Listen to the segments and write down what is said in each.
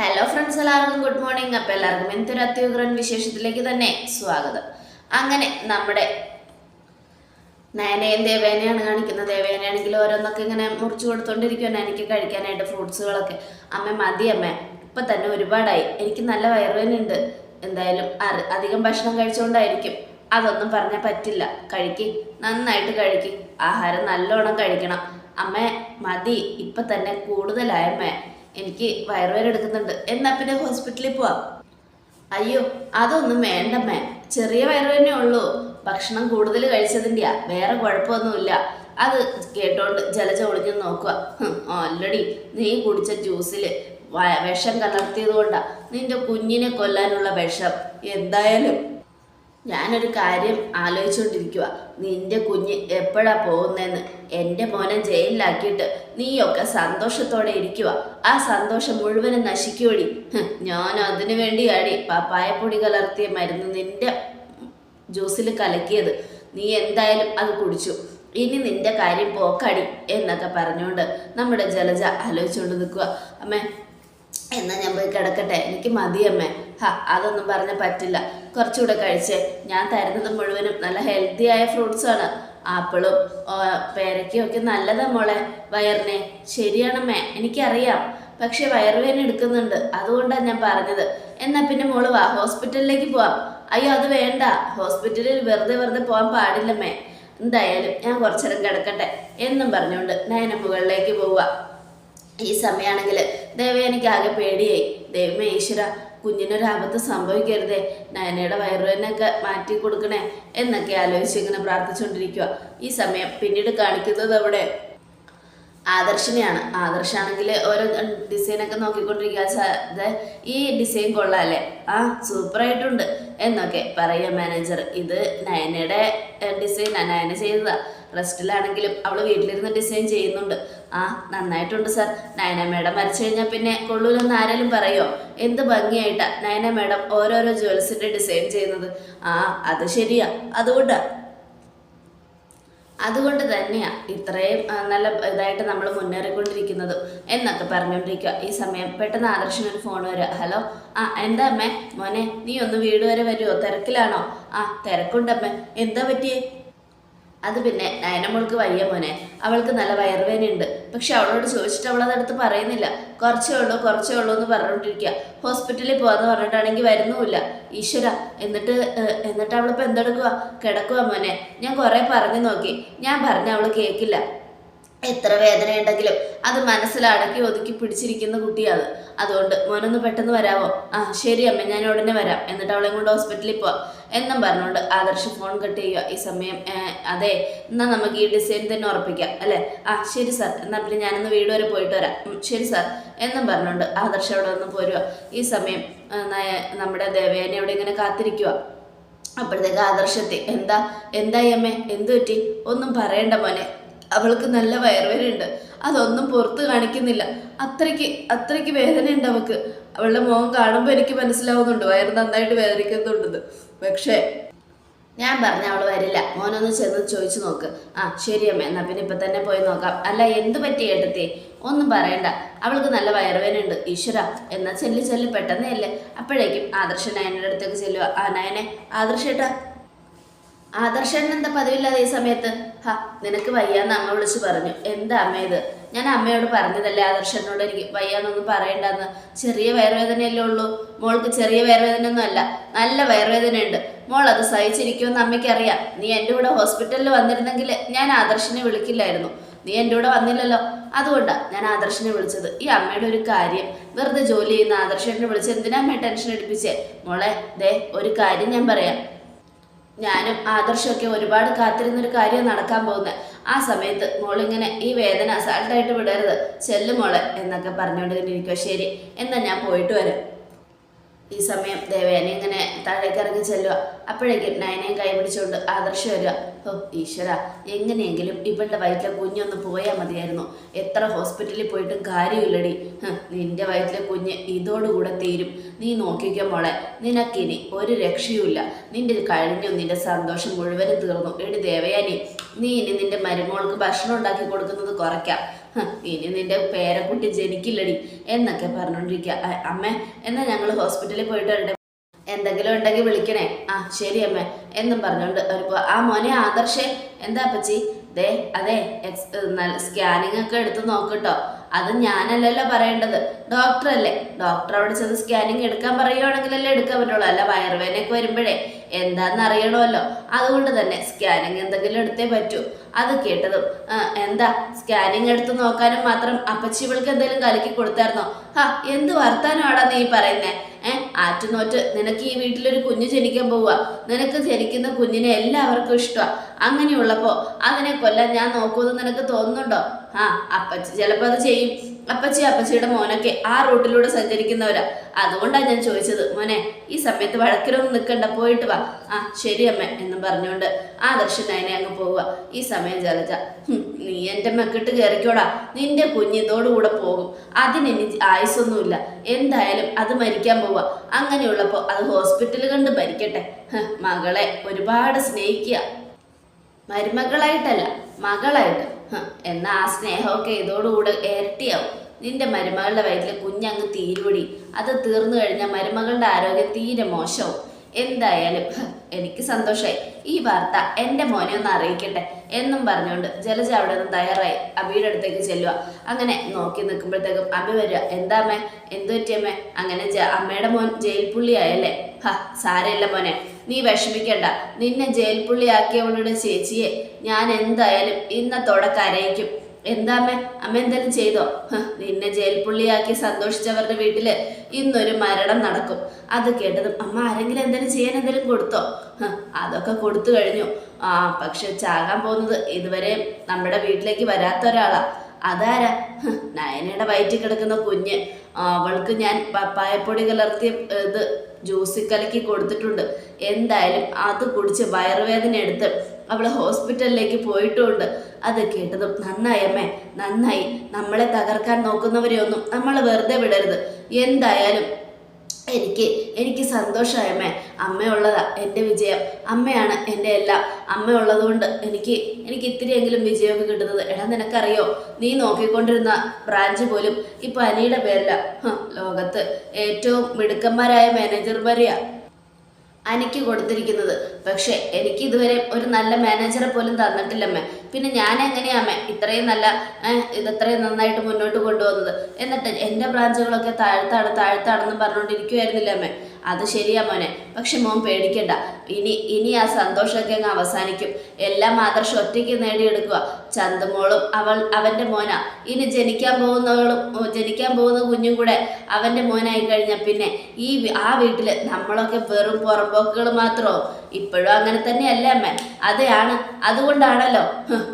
Hello friends എല്ലാവർക്കും good morning അപ്പം എല്ലാവർക്കും എന്തൊരു അത്യുഗ്രൻ വിശേഷത്തിലേക്ക് തന്നെ സ്വാഗതം. അങ്ങനെ നമ്മുടെ നയനയും ദേവേനയാണ് കാണിക്കുന്നത്. ദേവേനയാണെങ്കിൽ ഓരോന്നൊക്കെ ഇങ്ങനെ മുറിച്ചു കൊടുത്തോണ്ടിരിക്കുവാണ്. എനിക്ക് കഴിക്കാനായിട്ട് ഫ്രൂട്ട്സുകളൊക്കെ. അമ്മ മതി അമ്മ. ഇപ്പം തന്നെ ഒരുപാടായി. എനിക്ക് നല്ല വയറുവേനുണ്ട് എന്തായാലും അധികം ഭക്ഷണം കഴിച്ചുകൊണ്ടായിരിക്കും അതൊന്നും പറഞ്ഞാൽ പറ്റില്ല. കഴിക്കി. നന്നായിട്ട് കഴിക്കി. ആഹാരം നല്ലോണം കഴിക്കണം. അമ്മ മതി. ഇപ്പം തന്നെ കൂടുതലായമ്മേ എനിക്ക് വയറുവേന എടുക്കുന്നുണ്ട്. എന്നാ പിന്നെ ഹോസ്പിറ്റലിൽ പോവാം. അയ്യോ അതൊന്നും വേണ്ടമ്മേ. ചെറിയ വയറുവേനേ ഉള്ളൂ. ഭക്ഷണം കൂടുതൽ കഴിച്ചതിന്റെയാ വേറെ കുഴപ്പമൊന്നുമില്ല. അത് കേട്ടോണ്ട് ജലജ ഒളിഞ്ഞു നോക്കുക ഓൾറെഡി നീ കുടിച്ച ജ്യൂസിൽ വിഷം കലർത്തിയത് കൊണ്ടാ നിന്റെ കുഞ്ഞിനെ കൊല്ലാനുള്ള വിഷം. എന്തായാലും ഞാനൊരു കാര്യം ആലോചിച്ചുകൊണ്ടിരിക്കുക നിന്റെ കുഞ്ഞ് എപ്പോഴാ പോകുന്നതെന്ന് എന്റെ മോനെ ജയിലിലാക്കിയിട്ട് നീയൊക്കെ സന്തോഷത്തോടെ ഇരിക്കുക ആ സന്തോഷം മുഴുവനും നശിക്കുവടി. ഞാൻ അതിനു വേണ്ടിയാടി പപ്പായപ്പൊടി കലർത്തിയ മരുന്ന് നിന്റെ ജ്യൂസിൽ കലക്കിയത്. നീ എന്തായാലും അത് കുടിച്ചു. ഇനി നിന്റെ കാര്യം പോക്കടി എന്നൊക്കെ പറഞ്ഞുകൊണ്ട് നമ്മുടെ ജലജ ആലോചിച്ചുകൊണ്ട് നിൽക്കുക അമ്മേ എന്നാ ഞാൻ പോയി കിടക്കട്ടെ. എനിക്ക് മതിയമ്മേ. ഹാ അതൊന്നും പറഞ്ഞ പറ്റില്ല. കുറച്ചുകൂടെ കഴിച്ചേ. ഞാൻ തരുന്നത് മുഴുവനും നല്ല ഹെൽത്തി ആയ ഫ്രൂട്ട്സ് ആണ്. ആപ്പിളും പേരയ്ക്കും ഒക്കെ നല്ലതാ മോളെ വയറിനെ. ശരിയാണമ്മേ എനിക്കറിയാം. പക്ഷെ വയറുവേദന എടുക്കുന്നുണ്ട്. അതുകൊണ്ടാണ് ഞാൻ പറഞ്ഞത്. എന്നാ പിന്നെ മോൾ വാ ഹോസ്പിറ്റലിലേക്ക് പോവാം. അയ്യോ അത് വേണ്ട. ഹോസ്പിറ്റലിൽ വെറുതെ വെറുതെ പോകാൻ പാടില്ലമ്മേ എന്തായാലും ഞാൻ കുറച്ചേരം കിടക്കട്ടെ. എന്നും പറഞ്ഞുകൊണ്ട് നയന മുകളിലേക്ക് പോവുക. ഈ സമയമാണെങ്കിൽ ദേവയാനിക്ക് ആകെ പേടിയായി. ദൈവമേ ഈശ്വര കുഞ്ഞിനൊരു ആപത്ത് സംഭവിക്കരുതേ. നയനയുടെ വയറുവേനൊക്കെ മാറ്റി കൊടുക്കണേ. എന്നൊക്കെ ആലോചിച്ച് ഇങ്ങനെ പ്രാർത്ഥിച്ചുകൊണ്ടിരിക്കുക ഈ സമയം പിന്നീട് കാണിക്കുന്നത് അവിടെ ആദർശിനെയാണ്. ആദർശാണെങ്കിൽ ഓരോ ഡിസൈനൊക്കെ നോക്കിക്കൊണ്ടിരിക്കുക "സ- ദേ, ഈ ഡിസൈൻ കൊള്ളാല്ലേ? ആ സൂപ്പറായിട്ടുണ്ട് എന്നൊക്കെ പറയുക മാനേജർ ഇത് നയനയുടെ ഡിസൈനാണ് നയന ചെയ്തതാ. റെസ്റ്റിലാണെങ്കിലും അവൾ വീട്ടിലിരുന്ന് ഡിസൈൻ ചെയ്യുന്നുണ്ട്. ആ നന്നായിട്ടുണ്ട് സാർ. നയന മേഡം വരച്ചു കഴിഞ്ഞാൽ പിന്നെ കൊള്ളൂലെന്ന് ആരെങ്കിലും പറയോ? എന്ത് ഭംഗിയായിട്ടാ നയന മേഡം ഓരോരോ ജ്വൽസിന്റെ ഡിസൈൻ ചെയ്യുന്നത്. ആ അത് ശരിയാ. അതുകൊണ്ടാ. അതുകൊണ്ട് തന്നെയാണ് ഇത്രയും നല്ല ഇതായിട്ട് നമ്മൾ മുന്നേറിക്കൊണ്ടിരിക്കുന്നത് എന്നൊക്കെ പറഞ്ഞുകൊണ്ടിരിക്കുക ഈ സമയം പെട്ടെന്ന് ആദർശനൊരു ഫോൺ വരിക ഹലോ? ആ എന്താ അമ്മേ? മോനെ നീ ഒന്ന് വീട് വരെ വരുമോ തിരക്കിലാണോ? ആ തിരക്കുണ്ടമ്മേ. എന്താ പറ്റിയേ? അത് പിന്നെ നയനമോൾക്ക് വയ്യ മോനെ. അവൾക്ക് നല്ല വയറുവേനയുണ്ട് പക്ഷെ അവളോട് ചോദിച്ചിട്ട് അവൾ അതെടുത്ത് പറയുന്നില്ല. കുറച്ചേ ഉള്ളൂ കുറച്ചേ ഉള്ളൂ എന്ന് പറഞ്ഞുകൊണ്ടിരിക്കുക ഹോസ്പിറ്റലിൽ പോകാന്ന് പറഞ്ഞിട്ടാണെങ്കിൽ വരുന്നുമില്ല. ഈശ്വര എന്നിട്ട് എന്നിട്ട് അവളിപ്പോൾ എന്തെടുക്കുക കിടക്കുക മോനെ. ഞാൻ കുറേ പറഞ്ഞു നോക്കി. ഞാൻ പറഞ്ഞ അവൾ കേൾക്കില്ല എത്ര വേദനയുണ്ടെങ്കിലും അത് മനസ്സിലടക്കി ഒതുക്കി പിടിച്ചിരിക്കുന്ന കുട്ടിയാണ് അതുകൊണ്ട് മോനൊന്ന് പെട്ടെന്ന് വരാവോ? ആ ശരി അമ്മ ഞാൻ ഉടനെ വരാം. എന്നിട്ട് അവളെ കൊണ്ട് ഹോസ്പിറ്റലിൽ പോവാം. എന്നും പറഞ്ഞുകൊണ്ട് ആദർശ് ഫോൺ കട്ട് ചെയ്യുക. ഈ സമയം "ഏ, അതെ എന്നാൽ നമുക്ക് ഈ ഡിസൈൻ തന്നെ ഉറപ്പിക്കാം അല്ലേ? ആ ശരി സാർ എന്നാൽ പിന്നെ ഞാനൊന്ന് വീട് വരെ പോയിട്ട് വരാം. ശരി സാർ എന്നും പറഞ്ഞുകൊണ്ട് ആദർശ് അവിടെ ഒന്ന് പോരുക. ഈ സമയം നമ്മുടെ ദേവേനെ അവിടെ ഇങ്ങനെ കാത്തിരിക്കുക അപ്പോഴത്തേക്ക് ആദർശത്തെ എന്താ? എന്തായി അമ്മേ? എന്തു പറ്റി? ഒന്നും പറയണ്ട മോനെ. അവൾക്ക് നല്ല വയറുവേദനയുണ്ട്. അതൊന്നും പുറത്ത് കാണിക്കുന്നില്ല. അത്രയ്ക്ക് അത്രയ്ക്ക് വേദനയുണ്ട് അവൾക്ക്. അവളുടെ മുഖം കാണുമ്പോൾ എനിക്ക് മനസ്സിലാവുന്നുണ്ട്. വയറ് നന്നായിട്ട് വേദനിക്കുന്നുണ്ടെന്ന്. പക്ഷേ ഞാൻ പറഞ്ഞ അവൾ വരില്ല. മോനൊന്ന് ചെന്ന് ചോദിച്ചു നോക്ക്. ആ ശരി അമ്മ. എന്നാ പിന്നെ ഇപ്പൊ തന്നെ പോയി നോക്കാം. അല്ല എന്ത് പറ്റി ഏട്ടത്തി? ഒന്നും പറയണ്ട. അവൾക്ക് നല്ല വയറുവേനുണ്ട് ഈശ്വര എന്നാ ചെല്ലി ചെല്ലി പെട്ടെന്നേ അല്ലേ അപ്പോഴേക്കും ആദർശ നയനയുടെ അടുത്തേക്ക് ചെല്ലുക ആ നയനെ ആദർശേട്ടാ ആദർശൻ എന്താ പതിവില്ലാതെ ഈ സമയത്ത്? ഹാ നിനക്ക് വയ്യാന്ന് അമ്മ വിളിച്ച് പറഞ്ഞു. എന്താ അമ്മ ഇത്? ഞാൻ അമ്മയോട് പറഞ്ഞതല്ലേ ആദർശനോട് എനിക്ക് വയ്യാന്നൊന്നും പറയണ്ടെന്ന്. ചെറിയ വയറുവേദനയല്ലേ ഉള്ളൂ. മോൾക്ക് ചെറിയ വയറുവേദനയൊന്നും അല്ല. നല്ല വയറുവേദനയുണ്ട്. മോൾ അത് സഹിച്ചിരിക്കുമെന്ന് അമ്മയ്ക്കറിയാം. നീ എന്റെ കൂടെ ഹോസ്പിറ്റലിൽ വന്നിരുന്നെങ്കിൽ ഞാൻ ആദർശനെ വിളിക്കില്ലായിരുന്നു. നീ എന്റെ കൂടെ വന്നില്ലല്ലോ. അതുകൊണ്ടാണ് ഞാൻ ആദർശനെ വിളിച്ചത്. ഈ അമ്മയുടെ ഒരു കാര്യം. വെറുതെ ജോലി ചെയ്യുന്ന ആദർശനെ വിളിച്ച് എന്തിനാ അമ്മയെ ടെൻഷൻ എടുപ്പിച്ചേ മോളെ ദേ ഒരു കാര്യം ഞാൻ പറയാം. ഞാനും ആദർശമൊക്കെ ഒരുപാട് കാത്തിരുന്നൊരു കാര്യം നടക്കാൻ പോകുന്നത്. ആ സമയത്ത് മോളിങ്ങനെ ഈ വേദന അസാൾട്ടായിട്ട് വിടരുത്. ചെല്ലു മോളെ എന്നൊക്കെ പറഞ്ഞുകൊണ്ട് ഇരിക്കുക ശരി എന്താ ഞാൻ പോയിട്ട് വരാം. ഈ സമയം ദേവേനെ ഇങ്ങനെ താഴേക്ക് ഇറങ്ങി ചെല്ലുക. അപ്പോഴേക്കും നയനയും കൈ പിടിച്ചുകൊണ്ട് ആദർശം വരിക. ഓ ഈശ്വര എങ്ങനെയെങ്കിലും ഇവളുടെ വയറ്റിലെ കുഞ്ഞൊന്ന് പോയാൽ മതിയായിരുന്നു. എത്ര ഹോസ്പിറ്റലിൽ പോയിട്ടും കാര്യമില്ലടി. നിന്റെ വയറ്റിലെ കുഞ്ഞ് ഇതോടുകൂടെ തീരും. നീ നോക്കിക്കോ മോളെ നിനക്കിനി ഒരു രക്ഷയുമില്ല. നിന്റെ കഴിഞ്ഞു നിന്റെ സന്തോഷം മുഴുവനും തീർന്നു. എടി ദേവയാനി നീ ഇനി നിന്റെ മരുമോൾക്ക് ഭക്ഷണം ഉണ്ടാക്കി കൊടുക്കുന്നത് കുറയ്ക്കാം. ഇനി നിന്റെ പേരക്കുട്ടി ജനിക്കില്ലടി എന്നൊക്കെ പറഞ്ഞുകൊണ്ടിരിക്കുക അമ്മ എന്നാ ഞങ്ങൾ ഹോസ്പിറ്റലിൽ പോയിട്ട് എന്തെങ്കിലും ഉണ്ടെങ്കിൽ വിളിക്കണേ. ആ ശരി അമ്മ എന്നും പറഞ്ഞുകൊണ്ട് ഒരു ആ മോനെ ആദർശേ എന്താ അപ്പച്ചി? ദേ അതെ എക്സ് സ്കാനിങ് ഒക്കെ എടുത്ത് നോക്കട്ടോ. അത് ഞാനല്ലല്ലോ പറയേണ്ടത്. ഡോക്ടർ അല്ലേ ഡോക്ടർ അവിടെ ചെന്ന് സ്കാനിങ് എടുക്കാൻ പറയുവാണെങ്കിലല്ലേ എടുക്കാൻ പറ്റുള്ളൂ. അല്ല വയറുവേനയൊക്കെ വരുമ്പോഴേ. എന്താന്ന് അറിയണമല്ലോ. അതുകൊണ്ട് തന്നെ സ്കാനിങ് എന്തെങ്കിലും എടുത്തേ പറ്റൂ. അത് കേട്ടതും എന്താ? സ്കാനിങ് എടുത്ത് നോക്കാനും മാത്രം അപ്പച്ചി ഇവൾക്ക് എന്തെങ്കിലും കലക്കി കൊടുത്തായിരുന്നോ? ഹാ എന്ത് വർത്താനമാടാ നീ പറയുന്നേ? ഏ ആറ്റുനോറ്റ് നിനക്ക് ഈ വീട്ടിലൊരു കുഞ്ഞ് ജനിക്കാൻ പോവുക. നിനക്ക് ജനിക്കുന്ന കുഞ്ഞിനെ എല്ലാവർക്കും ഇഷ്ടമാണ് അങ്ങനെയുള്ളപ്പോൾ അതിനെ കൊല്ലാൻ ഞാൻ നോക്കുമെന്ന് നിനക്ക് തോന്നുന്നുണ്ടോ? ആ അപ്പച്ചി ചിലപ്പോൾ അത് ചെയ്യും. അപ്പച്ചി അപ്പച്ചിയുടെ മോനൊക്കെ ആ റൂട്ടിലൂടെ സഞ്ചരിക്കുന്നവരാ. അതുകൊണ്ടാണ് ഞാൻ ചോദിച്ചത് മോനെ ഈ സമയത്ത് വഴക്കിലൊന്നും നിൽക്കണ്ട പോയിട്ട് വാ. ആ ശരി അമ്മ എന്നും പറഞ്ഞുകൊണ്ട് ആ ദർശൻ അതിനെ അങ്ങ് പോവുക. ഈ സമയം ചലച്ച നീ എന്റെ മക്കിട്ട് കയറിക്കോടാ. നിന്റെ കുഞ്ഞ് ഇതോടുകൂടെ പോകും. അതിനെനി ആയുസൊന്നുമില്ല. എന്തായാലും അത് മരിക്കാൻ പോവുക. അങ്ങനെയുള്ളപ്പോൾ അത് ഹോസ്പിറ്റലിൽ കണ്ട് മരിക്കട്ടെ. മകളെ ഒരുപാട് സ്നേഹിക്കുക മരുമകളായിട്ടല്ല മകളായിട്ട്. എന്നാ ആ സ്നേഹമൊക്കെ ഇതോടുകൂടെ ഇരട്ടിയാവും. നിന്റെ മരുമകളുടെ വയറ്റിലെ കുഞ്ഞങ്ങ് തീരുപൊടി. അത് തീർന്നു കഴിഞ്ഞാൽ മരുമകളുടെ ആരോഗ്യം തീരെ മോശവും. എന്തായാലും എനിക്ക് സന്തോഷമായി ഈ വാർത്ത എന്റെ മോനെ ഒന്ന് അറിയിക്കട്ടെ എന്നും പറഞ്ഞുകൊണ്ട് ജലജ അവിടെ നിന്ന് തയ്യാറായി. അബിയുടെ അടുത്തേക്ക് ചെല്ലുക അങ്ങനെ നോക്കി നിൽക്കുമ്പോഴത്തേക്കും അബി വരിക. എന്താ അമ്മേ? എന്തു പറ്റിയമ്മേ അങ്ങനെ അമ്മയുടെ മോൻ ജയിൽ പുള്ളിയായല്ലേ? ഹ സാരമില്ല മോനെ. നീ വിഷമിക്കണ്ട. നിന്നെ ജയിൽ പുള്ളിയാക്കിയവളുടെ ചേച്ചിയെ ഞാൻ എന്തായാലും ഇന്നത്തോടെ കരയിക്കും. എന്താമ്മേ അമ്മ? എന്തെങ്കിലും ചെയ്തോ? നിന്നെ ജയിൽ പുള്ളിയാക്കി സന്തോഷിച്ചവരുടെ വീട്ടിൽ ഇന്നൊരു മരണം നടക്കും. അത് കേട്ടതും അമ്മ ആരെങ്കിലും എന്തെങ്കിലും ചെയ്യാൻ എന്തെങ്കിലും കൊടുത്തോ? അതൊക്കെ കൊടുത്തു കഴിഞ്ഞു. ആ പക്ഷെ ചാകാൻ പോകുന്നത് ഇതുവരെ നമ്മുടെ വീട്ടിലേക്ക് വരാത്ത ഒരാളാ. അതാരാ? നയനയുടെ വയറ്റിൽ കിടക്കുന്ന കുഞ്ഞ്. അവൾക്ക് ഞാൻ പപ്പായപ്പൊടി കലർത്തിയ ഇത് ജ്യൂസിൽ കലക്കി കൊടുത്തിട്ടുണ്ട്. എന്തായാലും അത് കുടിച്ച് വയറുവേദന എടുത്ത് അവൾ ഹോസ്പിറ്റലിലേക്ക് പോയിട്ടുണ്ട്. അത് കേട്ടതും നന്നായി അമ്മേ നന്നായി. നമ്മളെ തകർക്കാൻ നോക്കുന്നവരെയൊന്നും നമ്മൾ വെറുതെ വിടരുത്. എന്തായാലും എനിക്ക് എനിക്ക് സന്തോഷമായമ്മേ. അമ്മയുള്ളതാ എന്റെ വിജയം. അമ്മയാണ് എന്റെ എല്ലാം. അമ്മയുള്ളത് കൊണ്ട് എനിക്ക് എനിക്ക് ഇത്തിരിയെങ്കിലും വിജയമൊക്കെ കിട്ടുന്നത്. എടാ നിനക്കറിയോ? നീ നോക്കിക്കൊണ്ടിരുന്ന ബ്രാഞ്ച് പോലും ഇപ്പൊ അനിയുടെ പേരില. ലോകത്ത് ഏറ്റവും മിടുക്കന്മാരായ മാനേജർമാരെയാ അനിക്ക് കൊടുത്തിരിക്കുന്നത്. പക്ഷെ എനിക്ക് ഇതുവരെ ഒരു നല്ല മാനേജറെ പോലും തന്നിട്ടില്ലമ്മേ. പിന്നെ ഞാൻ എങ്ങനെയാമ്മേ ഇത്രയും നല്ല ഏഹ്, ഇത് ഇത്രയും നന്നായിട്ട് മുന്നോട്ട് കൊണ്ടുപോകുന്നത് എന്നിട്ട് എന്റെ ബ്രാഞ്ചുകളൊക്കെ താഴ്ത്താണ് താഴ്ത്താണെന്ന് പറഞ്ഞുകൊണ്ടിരിക്കുമായിരുന്നില്ല അമ്മേ അത് ശരിയാ മോനെ. പക്ഷെ മോൻ പേടിക്കണ്ട. ഇനി ഇനി ആ സന്തോഷമൊക്കെ അങ്ങ് അവസാനിക്കും. എല്ലാം ആദർശം ഒറ്റയ്ക്ക് നേടിയെടുക്കുക. ചന്തമോളും അവൾ അവന്റെ മോനാ. ഇനി ജനിക്കാൻ പോകുന്നവളും ജനിക്കാൻ പോകുന്ന കുഞ്ഞും കൂടെ അവന്റെ മോനായി കഴിഞ്ഞാൽ പിന്നെ ഈ ആ വീട്ടിൽ നമ്മളൊക്കെ വെറും പുറമ്പോക്കുകൾ മാത്രമോ ഇപ്പോഴും അങ്ങനെ തന്നെയല്ല അമ്മ? അതെയാണ്. അതുകൊണ്ടാണല്ലോ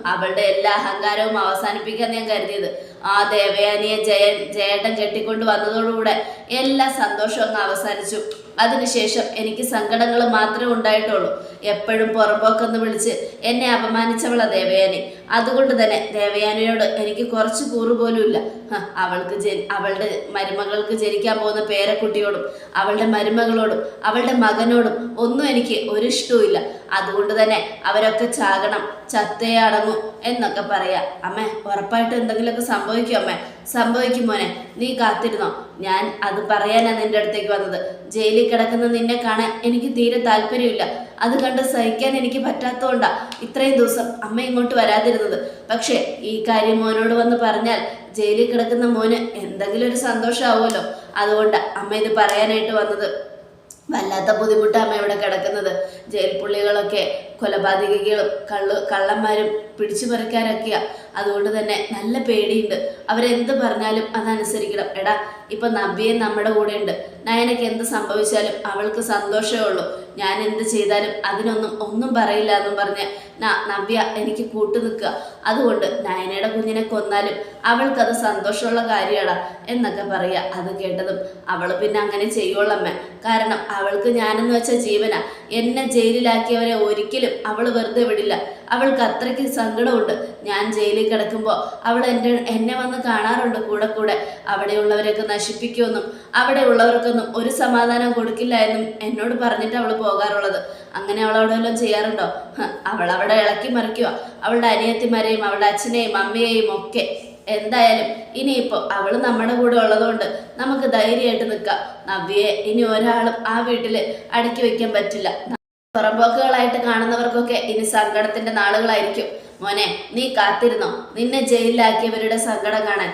അവളുടെ എല്ലാ അഹങ്കാരവും അവസാനിപ്പിക്കാൻ ഞാൻ കരുതിയത്. ആ ദേവയാനിയെ ജയ ജയേട്ടൻ കെട്ടിക്കൊണ്ട് വന്നതോടുകൂടെ എല്ലാ സന്തോഷവും അവസാനിച്ചു. അതിനുശേഷം എനിക്ക് സങ്കടങ്ങൾ മാത്രമേ ഉണ്ടായിട്ടുള്ളൂ. എപ്പോഴും പുറമ്പോക്കെന്ന് വിളിച്ച് എന്നെ അപമാനിച്ചവളാ ദേവയാനി. അതുകൊണ്ട് തന്നെ ദേവയാനിയോട് എനിക്ക് കുറച്ച് കൂറ് പോലും ഇല്ല. ഹ, അവൾക്ക് ജനി അവളുടെ മരുമകൾക്ക് ജനിക്കാൻ പോകുന്ന പേരക്കുട്ടിയോടും അവളുടെ മരുമകളോടും അവളുടെ മകനോടും ഒന്നും എനിക്ക് ഒരു ഇഷ്ടവും അതുകൊണ്ട് തന്നെ അവരൊക്കെ ചാകണം ചത്തേ അടങ്ങും എന്നൊക്കെ പറയാം. അമ്മേ ഉറപ്പായിട്ട് എന്തെങ്കിലുമൊക്കെ സംഭവിക്കും അമ്മേ? സംഭവിക്കും മോനെ. നീ കാത്തിരുന്നോ? ഞാൻ അത് പറയാനാണ് നിന്റെ അടുത്തേക്ക് വന്നത്. ജയിലിൽ കിടക്കുന്ന നിന്നെ കാണാൻ എനിക്ക് തീരെ താല്പര്യമില്ല. അത് കണ്ട് സഹിക്കാൻ എനിക്ക് പറ്റാത്തതുകൊണ്ടാ ഇത്രയും ദിവസം അമ്മ ഇങ്ങോട്ട് വരാതിരുന്നത്. പക്ഷേ ഈ കാര്യം മോനോട് വന്ന് പറഞ്ഞാൽ ജയിലിൽ കിടക്കുന്ന മോന് എന്തെങ്കിലും ഒരു സന്തോഷമാവുമല്ലോ അതുകൊണ്ട് അമ്മ ഇത് പറയാനായിട്ട് വന്നത്. വല്ലാത്ത ബുദ്ധിമുട്ടാണ് അമ്മ ഇവിടെ കിടക്കുന്നത്. ജയിൽ പുള്ളികളൊക്കെ കൊലപാതകികളും കള്ളു കള്ളന്മാരും പിടിച്ചു പറിക്കാരൊക്കെയാ അതുകൊണ്ട് തന്നെ നല്ല പേടിയുണ്ട്. അവരെന്ത് പറഞ്ഞാലും അതനുസരിക്കണം. എടാ ഇപ്പൊ നബിയെ നമ്മുടെ കൂടെ ഉണ്ട് നയനക്ക് എന്ത് സംഭവിച്ചാലും അവൾക്ക് സന്തോഷമേ ഉള്ളൂ. ഞാൻ എന്ത് ചെയ്താലും അതിനൊന്നും ഒന്നും പറയില്ല എന്നും പറഞ്ഞ് നവ്യ എനിക്ക് കൂട്ടു നിൽക്കുക. അതുകൊണ്ട് നയനയുടെ കുഞ്ഞിനെ കൊന്നാലും അവൾക്കത് സന്തോഷമുള്ള കാര്യമാടാ എന്നൊക്കെ പറയുക അത് കേട്ടതും അവൾ പിന്നെ അങ്ങനെ ചെയ്യുള്ളമ്മ കാരണം അവൾക്ക് ഞാനെന്ന് വെച്ച ജീവന. എന്നെ ജയിലിലാക്കിയവരെ ഒരിക്കലും അവൾ വെറുതെ വിടില്ല. അവൾക്ക് അത്രയ്ക്ക് സങ്കടമുണ്ട്. ഞാൻ ജയിലിൽ കിടക്കുമ്പോൾ അവൾ എന്റെ എന്നെ വന്ന് കാണാറുണ്ട് കൂടെ കൂടെ. അവിടെയുള്ളവരൊക്കെ നശിപ്പിക്കുമെന്നും അവിടെ ഉള്ളവർക്കൊന്നും ഒരു സമാധാനം കൊടുക്കില്ല എന്നും എന്നോട് പറഞ്ഞിട്ട് അവൾ പോകാറുള്ളത്. അങ്ങനെ അവൾ അവിടെ വല്ലതും ചെയ്യാറുണ്ടോ അവൾ അവിടെ ഇളക്കി മറിക്കുക അവളുടെ അനിയത്തിമാരെയും അവളുടെ അച്ഛനെയും അമ്മയെയും ഒക്കെ. എന്തായാലും ഇനിയിപ്പോൾ അവൾ നമ്മുടെ കൂടെ ഉള്ളതുകൊണ്ട് നമുക്ക് ധൈര്യമായിട്ട് നിൽക്കാം. നവ്യയെ ഇനി ഒരാളും ആ വീട്ടിൽ അടക്കി വയ്ക്കാൻ പറ്റില്ല. പുറമ്പോക്കുകളായിട്ട് കാണുന്നവർക്കൊക്കെ ഇനി സങ്കടത്തിന്റെ നാളുകളായിരിക്കും. മോനെ നീ കാത്തിരുന്നോ? നിന്നെ ജയിലിലാക്കിയവരുടെ സങ്കടം കാണാൻ.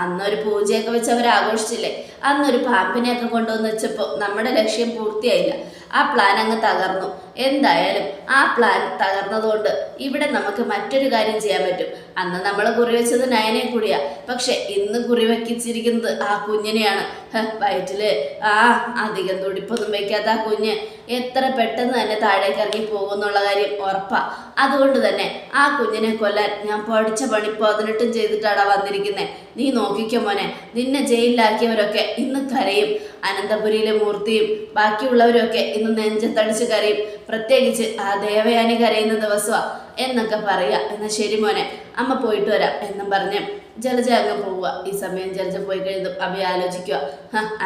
അന്നൊരു പൂജയൊക്കെ വെച്ച് അവർ ആഘോഷിച്ചില്ലേ അന്നൊരു പാമ്പിനെയൊക്കെ കൊണ്ടുവന്ന് വെച്ചപ്പോൾ നമ്മുടെ ലക്ഷ്യം പൂർത്തിയായില്ല. ആ പ്ലാൻ അങ്ങ് തകർന്നു. എന്തായാലും ആ പ്ലാൻ തകർന്നതുകൊണ്ട് ഇവിടെ നമുക്ക് മറ്റൊരു കാര്യം ചെയ്യാൻ പറ്റും. അന്ന് നമ്മൾ കുറിവെച്ചത് നയനെ കൂടിയാ. പക്ഷെ ഇന്ന് കുറിവെക്കിച്ചിരിക്കുന്നത് ആ കുഞ്ഞിനെയാണ്. വയറ്റിൽ ആ അധികം തുടിപ്പൊന്നും വെക്കാത്ത ആ കുഞ്ഞ് എത്ര പെട്ടെന്ന് തന്നെ താഴേക്ക് ഇറങ്ങി പോകുമെന്നുള്ള കാര്യം ഉറപ്പാ. അതുകൊണ്ട് തന്നെ ആ കുഞ്ഞിനെ കൊല്ലാൻ ഞാൻ പഠിച്ച പണി പതിനെട്ടും ചെയ്തിട്ടാണ് വന്നിരിക്കുന്നത് നീ നോക്കിക്കോ മോനെ നിന്നെ ജയിലിലാക്കിയവരൊക്കെ ഇന്ന് കരയും. അനന്തപുരിയിലെ മൂർത്തിയും ബാക്കിയുള്ളവരൊക്കെ ഇന്ന് നെഞ്ചത്തടിച്ച് കരയും. പ്രത്യേകിച്ച് ആ ദേവയാനി കരയുന്ന ദിവസമാ എന്നൊക്കെ പറയുക. എന്നാൽ ശരി മോനെ അമ്മ പോയിട്ട് വരാം എന്നും പറഞ്ഞ് ജലജ അങ്ങ് പോവുക. ഈ സമയം ജലജ പോയി കഴിഞ്ഞു അഭി ആലോചിക്കുക.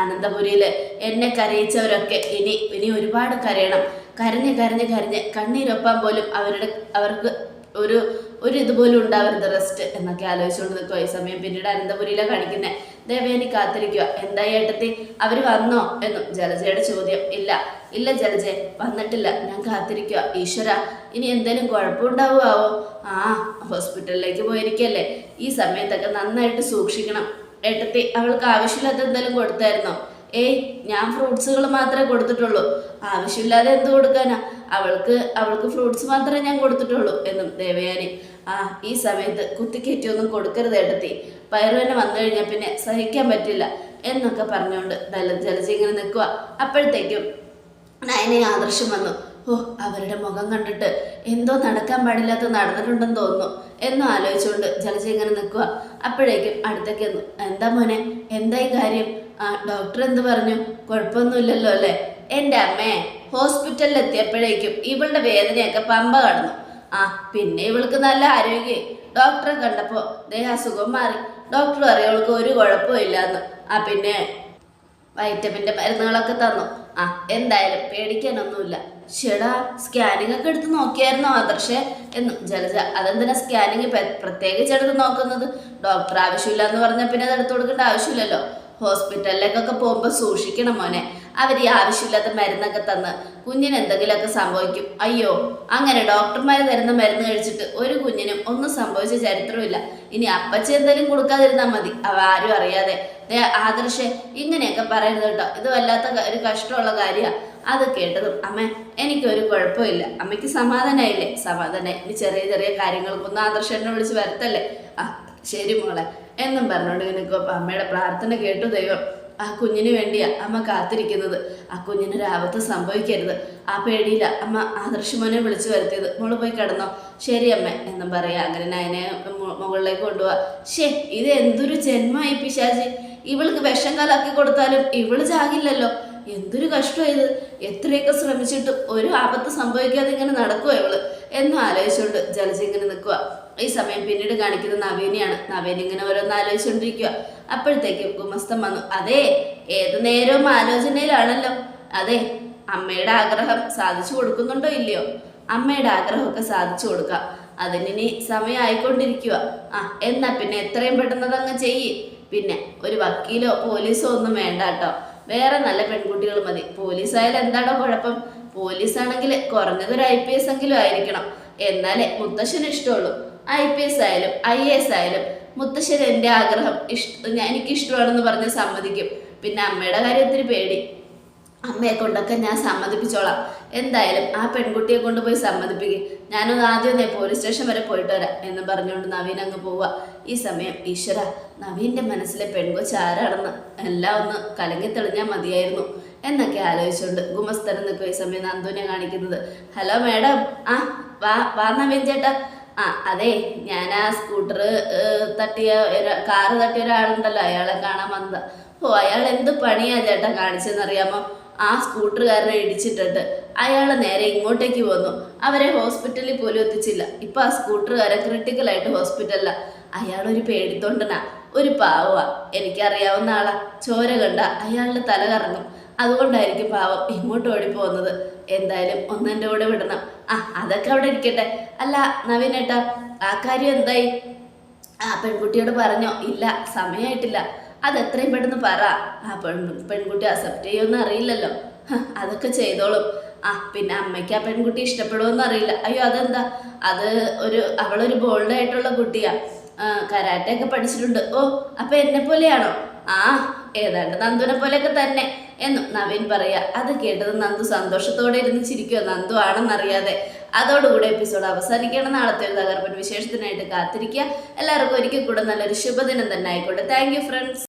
അനന്തപുരിയിൽ എന്നെ കരയിച്ചവരൊക്കെ ഇനി ഇനി ഒരുപാട് കരയണം. കരഞ്ഞ് കരഞ്ഞ് കരഞ്ഞ് കണ്ണീരൊപ്പാൻ പോലും അവരുടെ അവർക്ക് ഒരു ഒരു ഇതുപോലും ഉണ്ടാവരുത് റെസ്റ്റ് എന്നൊക്കെ ആലോചിച്ചുകൊണ്ട് നിൽക്കുക ഈ സമയം. പിന്നീട് അനന്തപുരിയിലെ കാണിക്കുന്നത് ദേവേനി കാത്തിരിക്കുക എന്തായി ഏട്ടത്തി? അവർ വന്നോ? എന്നും. ജലജയുടെ ചോദ്യം. ഇല്ല. ഇല്ല ജലജെ. വന്നിട്ടില്ല. ഞാൻ കാത്തിരിക്കുക ഈശ്വര ഇനി എന്തേലും കുഴപ്പമുണ്ടാവുമാവോ ആ ഹോസ്പിറ്റലിലേക്ക് പോയിരിക്കല്ലേ. ഈ സമയത്തൊക്കെ നന്നായിട്ട് സൂക്ഷിക്കണം. ഏട്ടത്തി അവൾക്ക് ആവശ്യമില്ലാത്ത എന്തെങ്കിലും കൊടുത്തായിരുന്നോ? ഏയ് ഞാൻ ഫ്രൂട്ട്സുകൾ മാത്രമേ കൊടുത്തിട്ടുള്ളൂ. ആവശ്യമില്ലാതെ എന്ത് കൊടുക്കാനാ? അവൾക്ക് അവൾക്ക് ഫ്രൂട്ട്സ് മാത്രമേ ഞാൻ കൊടുത്തിട്ടുള്ളൂ എന്നും ദേവയാനി. ആ ഈ സമയത്ത് കുത്തിക്കയറ്റിയൊന്നും കൊടുക്കരുത് ഏട്ടത്തി. പയറുവനെ വന്നു കഴിഞ്ഞാൽ പിന്നെ സഹിക്കാൻ പറ്റില്ല എന്നൊക്കെ പറഞ്ഞുകൊണ്ട് ജല ജലജി ഇങ്ങനെ നിൽക്കുക അപ്പോഴത്തേക്കും നയനെ ആദർശം വന്നു. ഓ അവരുടെ മുഖം കണ്ടിട്ട് എന്തോ നടക്കാൻ പാടില്ലാത്ത നടന്നിട്ടുണ്ടെന്ന് തോന്നുന്നു എന്നും ആലോചിച്ചുകൊണ്ട് ജലജി ഇങ്ങനെ നിൽക്കുക അപ്പോഴേക്കും അടുത്തേക്ക് എന്താ മോനെ? എന്തായി കാര്യം? ആ ഡോക്ടർ എന്ത് പറഞ്ഞു? കുഴപ്പമൊന്നുമില്ലല്ലോ അല്ലേ? എന്റെ അമ്മേ ഹോസ്പിറ്റലിൽ എത്തിയപ്പോഴേക്കും ഇവളുടെ വേദനയൊക്കെ പമ്പ കടന്നു. ആ പിന്നെ ഇവൾക്ക് നല്ല ആരോഗ്യം. ഡോക്ടറെ കണ്ടപ്പോൾ ദേഹാസുഖം മാറി. ഡോക്ടർ പറയും അവൾക്ക് ഒരു കുഴപ്പമില്ലാന്ന് ആ പിന്നെ വൈറ്റമിന്റെ മരുന്നുകളൊക്കെ തന്നു. ആ എന്തായാലും പേടിക്കാനൊന്നുമില്ല. ചേടാ സ്കാനിങ് ഒക്കെ എടുത്ത് നോക്കിയായിരുന്നോ ആദർശേ? എന്ന് ജലജ അതെന്തിനാ സ്കാനിങ് പ്രത്യേകിച്ച് എടുത്ത് നോക്കുന്നത്? ഡോക്ടർ ആവശ്യമില്ല എന്ന് പറഞ്ഞാൽ പിന്നെ അത് എടുത്തു കൊടുക്കേണ്ട ആവശ്യമില്ലല്ലോ. ഹോസ്പിറ്റലിലേക്കൊക്കെ പോകുമ്പോൾ സൂക്ഷിക്കണം മോനെ. അവർ ഈ ആവശ്യമില്ലാത്ത മരുന്നൊക്കെ തന്ന് കുഞ്ഞിന് എന്തെങ്കിലുമൊക്കെ സംഭവിക്കും. അയ്യോ അങ്ങനെ ഡോക്ടർമാർ തരുന്ന മരുന്ന് കഴിച്ചിട്ട് ഒരു കുഞ്ഞിനും ഒന്നും സംഭവിച്ച ചരിത്രമില്ല ഇനി അപ്പച്ച എന്തെങ്കിലും കൊടുക്കാതിരുന്നാൽ മതി. അവ ആരും അറിയാതെ. ആദർശേ ഇങ്ങനെയൊക്കെ പറയരുത് കേട്ടോ. ഇത് വല്ലാത്ത ഒരു കഷ്ടമുള്ള കാര്യമാണ് അത് കേട്ടതും അമ്മ എനിക്കൊരു കുഴപ്പമില്ല. അമ്മയ്ക്ക് സമാധാനമായില്ലേ സമാധാനം ഇനി ചെറിയ ചെറിയ കാര്യങ്ങൾക്കൊന്നും ആദർശനെ വിളിച്ച് വരത്തല്ലേ? ആ ശരി മോളെ. എന്നും പറഞ്ഞുകൊണ്ട് നിനക്ക് അമ്മയുടെ പ്രാർത്ഥന കേട്ടു ദൈവം. ആ കുഞ്ഞിന് വേണ്ടിയാ അമ്മ കാത്തിരിക്കുന്നത്. ആ കുഞ്ഞിനൊരു ആപത്ത് സംഭവിക്കരുത്. ആ പേടിയില്ല അമ്മ ആദർശമോനെ വിളിച്ചു വരുത്തിയത്. മോൾ പോയി കിടന്നോ? ശരി അമ്മ എന്നും പറയാ. അങ്ങനെ മു- മുകളിലേക്ക് കൊണ്ടുപോവാ. ഷേ ഇത് എന്തൊരു ജന്മമായി പിശാചി. ഇവൾക്ക് വിഷം കലാക്കി കൊടുത്താലും ഇവൾ ചാകില്ലല്ലോ. എന്തൊരു കഷ്ടമായത് എത്രയൊക്കെ ശ്രമിച്ചിട്ടും ഒരു ആപത്ത് സംഭവിക്കാതെ ഇങ്ങനെ നടക്കുവോ ഇവൾ. എന്നും ആലോചിച്ചുകൊണ്ട് ജലജി ഇങ്ങനെ നിൽക്കുക ഈ സമയം പിന്നീട് കാണിക്കുന്ന നവീനെയാണ്. നവീൻ ഇങ്ങനെ ഓരോന്ന് ആലോചിച്ചുകൊണ്ടിരിക്കുക അപ്പോഴത്തേക്കും ഗുമസ്തം വന്നു അതെ ഏത് നേരവും ആലോചനയിലാണല്ലോ. അതെ അമ്മയുടെ ആഗ്രഹം സാധിച്ചു കൊടുക്കുന്നുണ്ടോ ഇല്ലയോ? അമ്മയുടെ ആഗ്രഹമൊക്കെ സാധിച്ചു കൊടുക്കാം. അതിനി സമയമായിക്കൊണ്ടിരിക്കുക ആ എന്നാ പിന്നെ എത്രയും പെട്ടെന്ന് അതങ്ങ് ചെയ്യ്. പിന്നെ ഒരു വക്കീലോ പോലീസോ ഒന്നും വേണ്ട കേട്ടോ വേറെ നല്ല പെൺകുട്ടികൾ മതി. പോലീസായാലും എന്താണോ കുഴപ്പം? പോലീസാണെങ്കിൽ കുറഞ്ഞതൊരു ഐ പി എസ് എങ്കിലും ആയിരിക്കണം. എന്നാലേ മുത്തശ്ശന് ഇഷ്ടമുള്ളൂ. ഐ പി എസ് ആയാലും ഐ എ എസ് ആയാലും മുത്തശ്ശൻ എന്റെ ആഗ്രഹം ഇഷ്ട എനിക്കിഷ്ടമാണെന്ന് പറഞ്ഞ് സമ്മതിക്കും. പിന്നെ അമ്മയുടെ കാര്യത്തിന് പേടി. അമ്മയെ കൊണ്ടൊക്കെ ഞാൻ സമ്മതിപ്പിച്ചോളാം. എന്തായാലും ആ പെൺകുട്ടിയെ കൊണ്ടുപോയി സമ്മതിപ്പിക്കും. ഞാനൊന്ന് ആദ്യം തന്നെ പോലീസ് സ്റ്റേഷൻ വരെ പോയിട്ട് വരാം എന്ന് പറഞ്ഞുകൊണ്ട് നവീൻ അങ്ങ് പോവുക. ഈ സമയം ഈശ്വര നവീന്റെ മനസ്സിലെ പെൺകൊച്ച് ആരാണെന്ന് എല്ലാം ഒന്ന് കലങ്ങി തെളിഞ്ഞാൽ മതിയായിരുന്നു. എന്നൊക്കെ ആലോചിച്ചുകൊണ്ട് ഗുമസ്തരം നിൽക്കുക ഈ സമയം നന്ദുവിനെ കാണിക്കുന്നത്. Hello madam. ആ വാ വാ നവീൻ ചേട്ടാ. ആ അതെ ഞാൻ ആ സ്കൂട്ടർ തട്ടിയ കാറ് തട്ടിയ ഒരാളുണ്ടല്ലോ അയാളെ കാണാൻ വന്നതാ. ഓ അയാൾ എന്ത് പണിയാ ചേട്ടാ കാണിച്ചെന്നറിയാമോ? ആ സ്കൂട്ടറുകാരനെ ഇടിച്ചിട്ടിട്ട് അയാൾ നേരെ ഇങ്ങോട്ടേക്ക് വന്നു അവരെ ഹോസ്പിറ്റലിൽ പോലും എത്തിച്ചില്ല. ഇപ്പൊ ആ സ്കൂട്ടറുകാരൻ ക്രിട്ടിക്കലായിട്ട് ഹോസ്പിറ്റലിലാ അയാളൊരു പേടിത്തൊണ്ടനാ ഒരു പാവമാ എനിക്കറിയാവുന്ന ആളാ. ചോര കണ്ട അയാളുടെ തല കറങ്ങും. അതുകൊണ്ടായിരിക്കും പാവം ഇങ്ങോട്ട് ഓടി പോകുന്നത് എന്തായാലും ഒന്നെന്റെ കൂടെ വിടണം. ആ അതൊക്കെ അവിടെ ഇരിക്കട്ടെ. അല്ല നവീനേട്ടാ ആ കാര്യം എന്തായി? ആ പെൺകുട്ടിയോട് പറഞ്ഞോ? ഇല്ല സമയമായിട്ടില്ല അത് എത്രയും പെട്ടെന്ന് പറ. ആ പെൺ പെൺകുട്ടി അക്സെപ്റ്റ് ചെയ്യുമെന്ന് അറിയില്ലല്ലോ. അതൊക്കെ ചെയ്തോളും. ആ പിന്നെ അമ്മയ്ക്ക് ആ പെൺകുട്ടി ഇഷ്ടപ്പെടുമെന്ന് അറിയില്ല. അയ്യോ അതെന്താ? അത് ഒരു അവളൊരു ബോൾഡായിട്ടുള്ള കുട്ടിയാ. കരാട്ടെ ഒക്കെ പഠിച്ചിട്ടുണ്ട്. ഓ അപ്പം എന്നെ പോലെയാണോ ആ ഏതാണ്ട് നന്ദുനെ പോലെയൊക്കെ തന്നെ എന്നും നവീൻ പറയുക അത് കേട്ടത് നന്ദു സന്തോഷത്തോടെ ഇരുന്ന് ചിരിക്കുക നന്ദു ആണെന്നറിയാതെ. അതോടുകൂടെ എപ്പിസോഡ് അവസാനിക്കണം നാളത്തെ ഒരു തകർപ്പൻ വിശേഷത്തിനായിട്ട് കാത്തിരിക്കുക. എല്ലാവർക്കും ഒരിക്കൽ കൂടെ നല്ലൊരു ശുഭദിനം തന്നെ ആയിക്കോട്ടെ. Thank friends